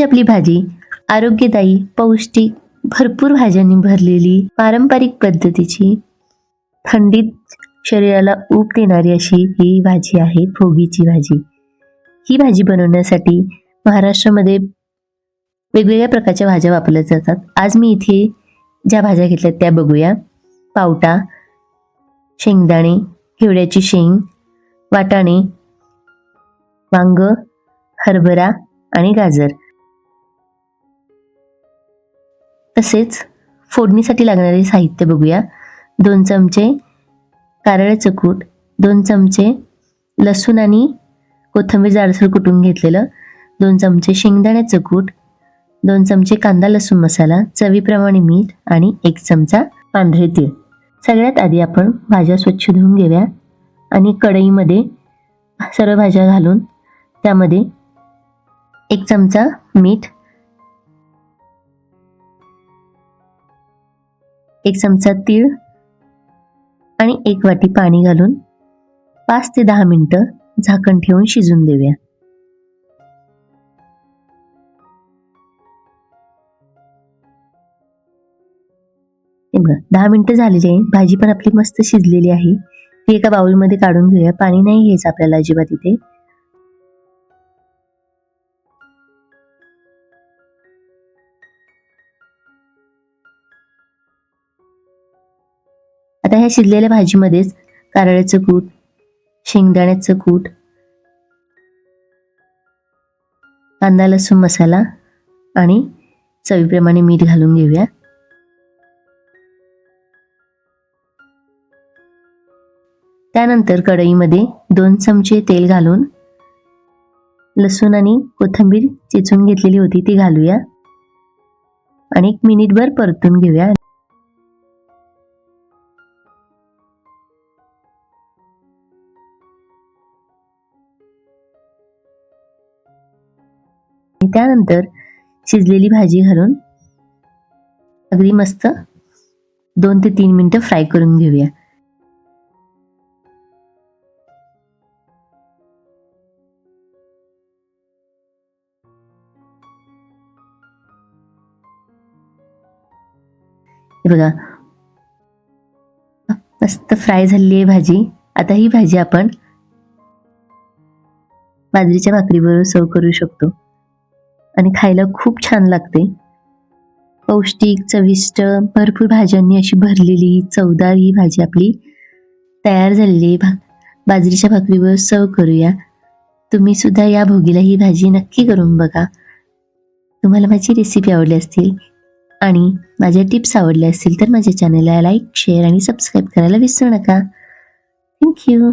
आजची आपली भाजी आरोग्यदायी पौष्टिक भरपूर भाज्यांनी भरलेली पारंपरिक पद्धतीची थंडीत शरीराला ऊब देणारी अशी ही भाजी आहे भोगीची भाजी. ही भाजी बनवण्यासाठी महाराष्ट्रामध्ये वेगवेगळ्या प्रकारच्या भाज्या वापरल्या जातात. आज मी इथे ज्या भाज्या घेतल्या त्या बघूया. पावटा शेंगदाणे हिवड्याची शेंग वाटाणे वांग हरभरा आणि गाजर. तसेच फोडणीसाठी लागणारे साहित्य बघूया. दोन चमचे कारळ्याचं कूट दोन चमचे लसूण आणि कोथिंबीर जाडसर कुटून घेतलेलं दोन चमचे शेंगदाण्याचं कूट दोन चमचे कांदा लसूण मसाला चवीप्रमाणे मीठ आणि एक चमचा पांढरे तीळ. सगळ्यात आधी आपण भाज्या स्वच्छ धुवून घेऊया आणि कढईमध्ये सर्व भाज्या घालून त्यामध्ये एक चमचा मीठ एक चमचा तीळ आणि एक वाटी पाणी घालून पाच ते दहा मिनटं झाकण ठेवून शिजून देऊया. बघा दहा मिनिटं झालेली आहे. भाजी पण आपली मस्त शिजलेली आहे. ती एका बाउलमध्ये काढून घेऊया. पाणी नाही घ्यायचं आपल्याला अजिबात इथे. आता ह्या शिजलेल्या भाजीमध्येच कारळ्याचं कूट शेंगदाण्याचं कूट कांदा लसूण मसाला आणि चवीप्रमाणे मीठ घालून घेऊया. त्यानंतर कढईमध्ये दोन चमचे तेल घालून लसूण आणि कोथिंबीर चिचून घेतलेली होती ती घालूया आणि एक मिनिटभर परतून घेऊया. त्यानंतर शिजलेली भाजी घालून अगदी मस्त दोन ते तीन मिनिटं फ्राय करून घेऊया. हे बघा. मस्त फ्राय झालेली आहे भाजी. आता ही भाजी आपण बाजरीच्या भाकरीबरोबर सर्व करू शकतो. आणि खायला खूप छान लागते. पौष्टिक चविष्ट भरपूर भाज्यांनी अशी भरलेली चवदार ही भाजी आपली तयार झालेली आहे. भा बाजरीच्या भाकरीवर सर्व करूया. तुम्ही सुद्धा या भोगीला ही भाजी नक्की करून बघा. तुम्हाला माझी रेसिपी आवडली असतील आणि माझ्या टिप्स आवडल्या असतील तर माझ्या चॅनलला लाईक शेअर आणि सबस्क्राईब करायला विसरू नका. थँक्यू